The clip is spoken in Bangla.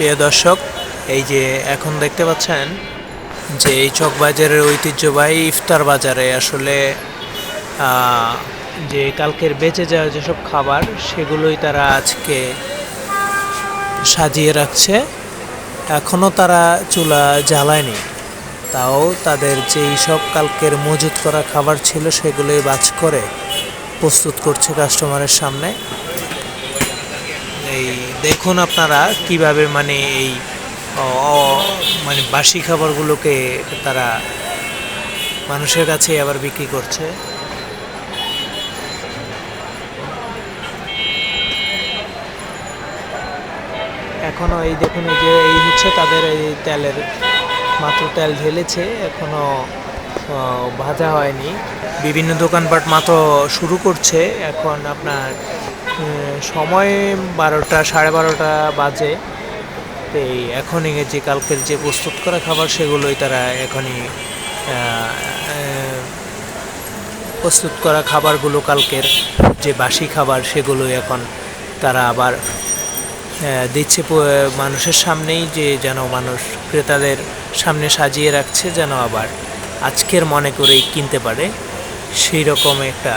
প্রিয় দর্শক, এই যে এখন দেখতে পাচ্ছেন যে এই চকবাজারের ঐতিহ্যবাহী ইফতার বাজারে আসলে যে কালকের বেঁচে যাওয়া যেসব খাবার, সেগুলোই তারা আজকে সাজিয়ে রাখছে। এখনও তারা চুলা জ্বালায়নি। তাও তাদের যেই সব কালকের মজুত করা খাবার ছিল, সেগুলোই বাজ করে প্রস্তুত করছে কাস্টমারের সামনে। এই দেখুন আপনারা কীভাবে মানে এই মানে বাসি খাবারগুলোকে তারা মানুষের কাছে আবার বিক্রি করছে। এখনও এই দেখুন এই যে এই হচ্ছে তাদের এই তেলের, মাত্র তেল ঢেলেছে, এখনও ভাজা হয়নি। বিভিন্ন দোকানপাট মাত্র শুরু করছে, এখন আপনার সময় বারোটা, সাড়ে বারোটা বাজে। তো এই এখনই যে কালকের যে প্রস্তুত করা খাবার সেগুলোই তারা এখনই প্রস্তুত করা খাবারগুলো কালকের যে বাসি খাবার সেগুলোই এখন তারা আবার দিচ্ছে মানুষের সামনেই যে যেন মানুষ ক্রেতাদের সামনে সাজিয়ে রাখছে যেন আবার আজকের মনে করেই কিনতে পারে। সেই রকম একটা